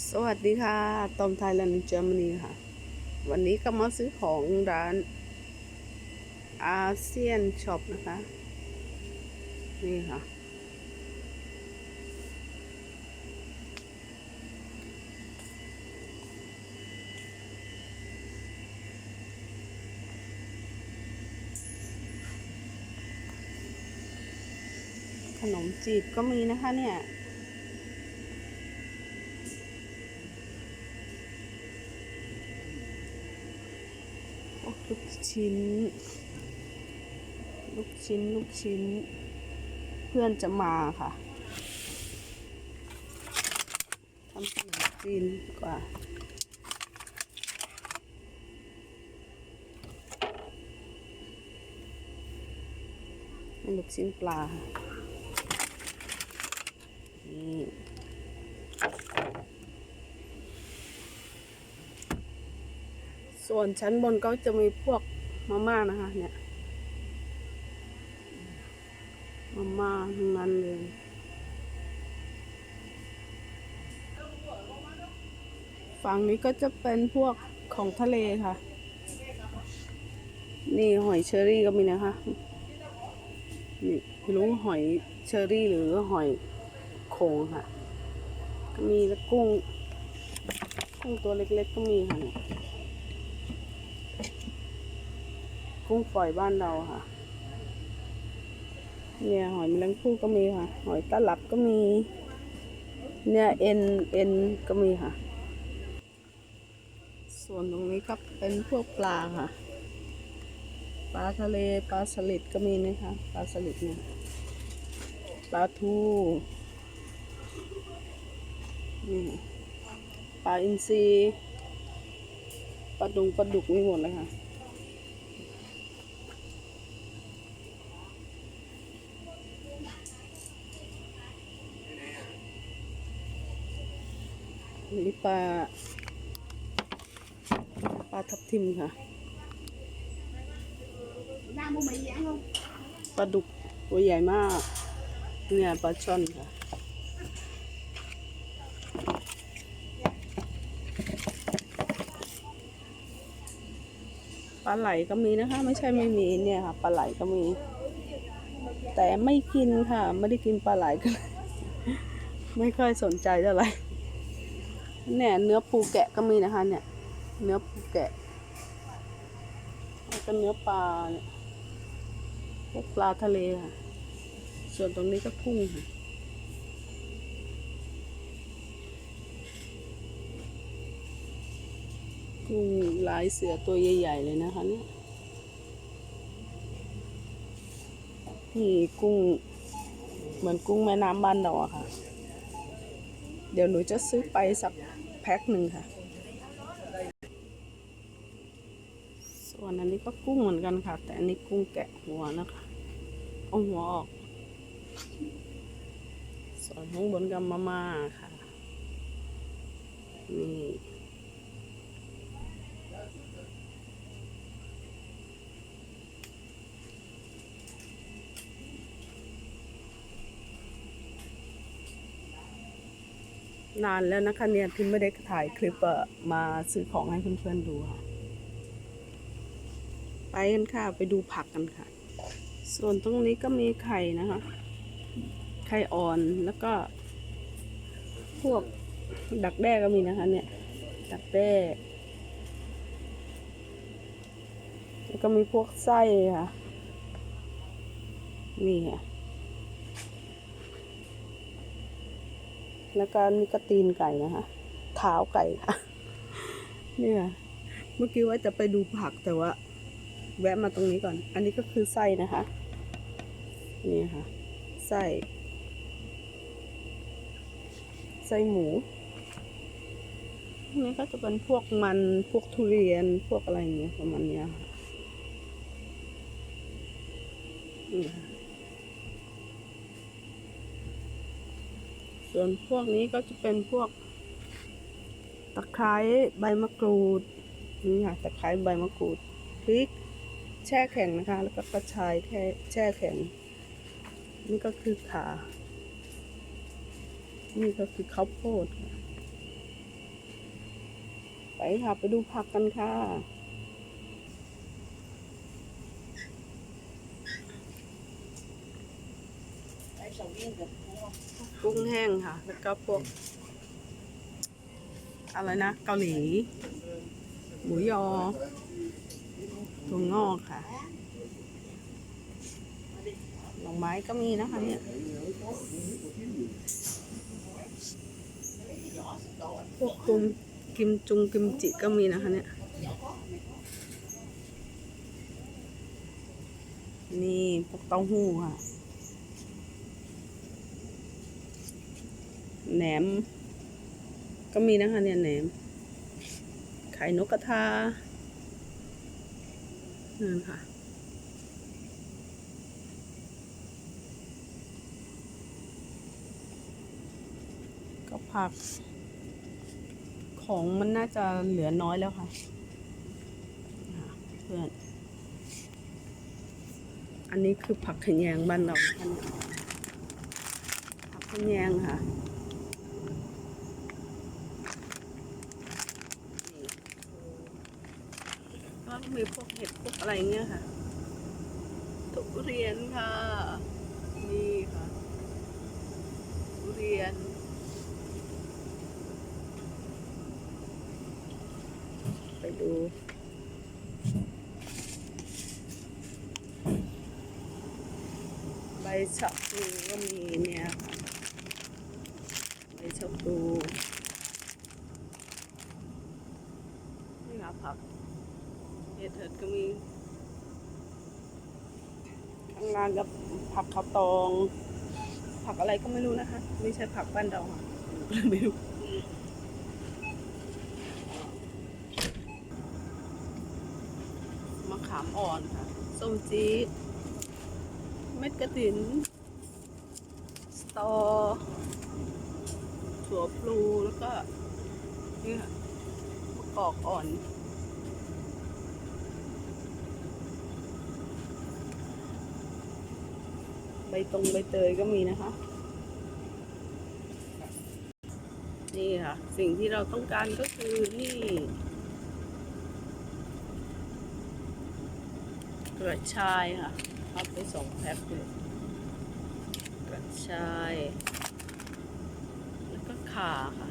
สวัสดีค่ะ ตอมไทยแลนด์เยอรมนีค่ะ วันนี้ก็มาซื้อของร้านอาเซียนช็อปนะคะ นี่ค่ะ ขนมจีบก็มีนะคะเนี่ย พวกลูก ชิ้น ลูกชิ้น ลูกชิ้น เพื่อนจะมาค่ะทำขนมจีนดีกว่าลูกชิ้นปลา นี่ส่วนชั้นบนก็จะมีพวก มาม่านะคะ เนี่ยมาม่าทั้งนั้นเลยฝั่งนี้ก็จะเป็นพวกของทะเลค่ะ นี่หอยเชอรี่ก็มีนะคะ นี่ไม่รู้หอยเชอรี่หรือหอยโขงค่ะ ก็มีแล้วกุ้ง กุ้งตัวเล็กๆก็มีค่ะเนี่ย กุ้งฝอยบ้านเราค่ะ เนี่ยหอยแมลงภู่ก็มีค่ะ หอยตลับก็มี เนี่ยเอ็นเอ็นก็มีค่ะ ส่วนตรงนี้ก็เป็นพวกปลาค่ะ ปลาทะเลปลาสลิดก็มีนะคะปลาสลิดเนี่ยปลาทูนี่ปลาอินทรีปลาดุงปลาดุกมีหมดเลยค่ะ นี่ปลาปลาทับทิมค่ะปลาดุกตัวใหญ่มาก เนี่ยปลาช่อนค่ะปลาไหลก็มีนะคะ ไม่ใช่ไม่มีเนี่ยค่ะปลาไหลก็มี แต่ไม่กินค่ะ ไม่ได้กินปลาไหลกันไม่ค่อยสนใจเท่าไหร่ เนี่ยเนื้อปูแกะก็มีนะคะ เนี่ย เนื้อปูแกะแล้วก็เนื้อปลาเนี่ยพวกปลาทะเลค่ะ ส่วนตรงนี้ก็กุ้งค่ะกุ้งลายเสือตัวใหญ่ๆเลยนะคะเนี่ยนี่กุ้ง เหมือนกุ้งแม่น้ำบ้านเราอะค่ะ เดี๋ยวหนูจะซื้อไปสักแพ็คหนึ่งค่ะ ส่วนอันนี้ก็กุ้งเหมือนกันค่ะ แต่อันนี้กุ้งแกะหัวนะคะ เอาหัวออก ส่วนข้างบนกำมาม่าค่ะ นี่ นานแล้วนะคะเนี่ยที่ไม่ได้ถ่ายคลิปมาซื้อของให้เพื่อนๆดูค่ะ ไปกันค่ะไปดูผักกันค่ะ ส่วนตรงนี้ก็มีไข่นะคะ ไข่อ่อนแล้วก็ พวกดักแด้ก็มีนะคะ เนี่ย ดักแด้แล้วก็มีพวกไส้ค่ะนี่ค่ะ แล้วก็นี่ก็ตีนไก่นะคะเท้าไก่ค่ะเนี่ยเมื่อกี้ว่าจะไปดูผักแต่ว่า แวะมาตรงนี้ก่อน อันนี้ก็คือไส้นะคะ นี่ค่ะไส้ไส้หมูอันนี้ก็จะเป็นพวกมันพวกทุเรียนพวกอะไรอย่างเงี้ยประมาณเนี้ยค่ะนี่ค่ะ ส่วนพวกนี้ก็จะเป็นพวก ตะไคร้ใบมะกรูดนี่ค่ะตะไคร้ใบมะกรูดพริกแช่แข็งนะคะ แล้วก็กระชายแช่แช่แข็ง นี่ก็คือขา นี่ก็คือข้าวโพด ไปค่ะ ไปดูผักกันค่ะ กุ้งแห้งค่ะ แล้วก็พวก อะไรนะ เกาหลี หมูยอถั่วงอกค่ะดอกไม้ก็มีนะคะเนี่ยพวกกุมกิมจุงกิมจิก็มีนะคะเนี่ย นี่พวกเต้าหู้ค่ะ แหนม ก็มีนะคะเนี่ยแหนม ไข่นกกระทานั่นค่ะก็ผัก ของมันน่าจะเหลือน้อยแล้วค่ะ เพื่อน อันนี้คือผักขะแยงบ้านเราท่านผักขะแยงค่ะ มีพวกเห็ดพวกอะไรเงี้ยค่ะ ทุเรียนค่ะ นี่ค่ะ ทุเรียน ไปดูใบชะพลูก็มีเนี่ยค่ะใบชะพลูนี่ค่ะผัก เถิดก็มีข้างล่างกับผักข้าวตอง ผักอะไรก็ไม่รู้นะคะ ไม่ใช่ผักบ้านเราค่ะก็เลยไม่รู้มะขามอ่อนค่ะส้มจี๊ดเม็ดกระถิน สตอถั่วพลูแล้วก็นี่ค่ะมะกอกอ่อน ใบตรงใบเตยก็มีนะคะ นี่ค่ะ สิ่งที่เราต้องการก็คือนี่กระชายค่ะเอาไปสองแพ็คเลยกระชาย แล้วก็ข่าค่ะ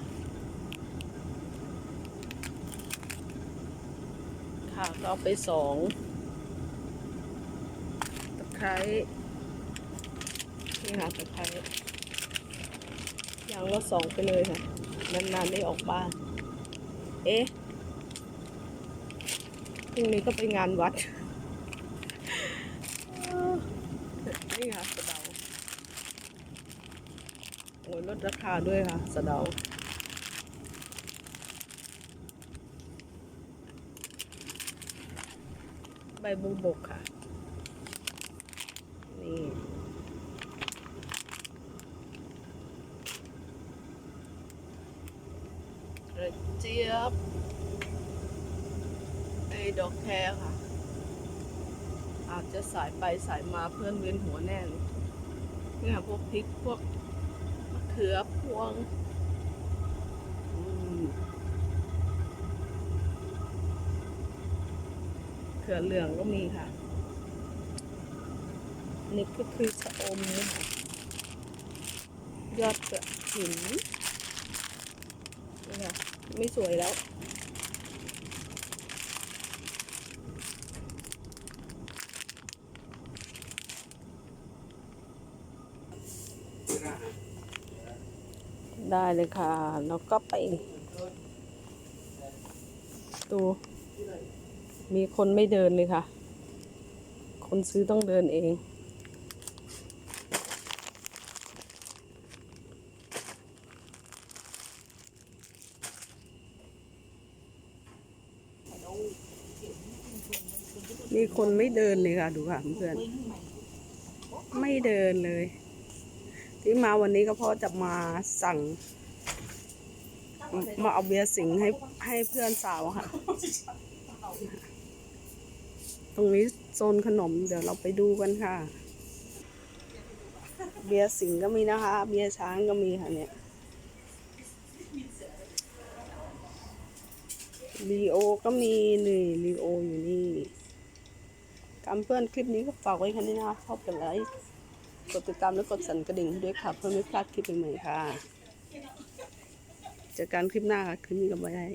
ข่าก็เอาไปสองตะไคร้ นี่ค่ะตะไคร้อย่างละสองไปเลยค่ะ นานๆไม่ออกบ้าน เอ๊ะพรุ่งนี้ก็ไปงานวัด นี่ค่ะสะเดาโอ้ยลดราคาด้วยค่ะ สะเดาใบบุบกค่ะ นี่ กระ เจี๊ยบไอ้ดอกแคร์ค่ะ อาจจะสายไปสายมาเพื่อนเวียนหัวแน่เลยเนี่ยพวกพริกพวกมะเขือพวงเขือเหลืองก็มีค่ะ นี่ก็คือชะอมนะคะยอดเกระถิน ค่ะ ไม่สวยแล้วได้เลยค่ะ แล้วก็ไป ดู มีคนไม่เดินเลยค่ะ คนซื้อต้องเดินเอง มี คนไม่เดินเลยค่ะ ดูค่ะเพื่อน ไม่เดินเลย ที่มาวันนี้ก็เพราะจะมาสั่ง มาเอาเบียร์สิงให้ให้เพื่อนสาวค่ะ ตรงนี้โซนขนมเดี๋ยวเราไปดูกันค่ะ เบียร์สิงก็มีนะคะ เบียร์ช้างก็มีค่ะเนี่ยลีโอก็มีนี่ลีโออยู่นี่ รมเพื่อนคลิปนี้ก็ฝากไว้แค่นี้นะคะชอบกดไลค์กดติดตามและกดสั่นกระดิ่งด้วยค่ะ เพื่อไม่พลาดคลิปใหม่ๆค่ะเจอกันคลิปหน้าค่ะคลิปนี้ก็ไม่ได้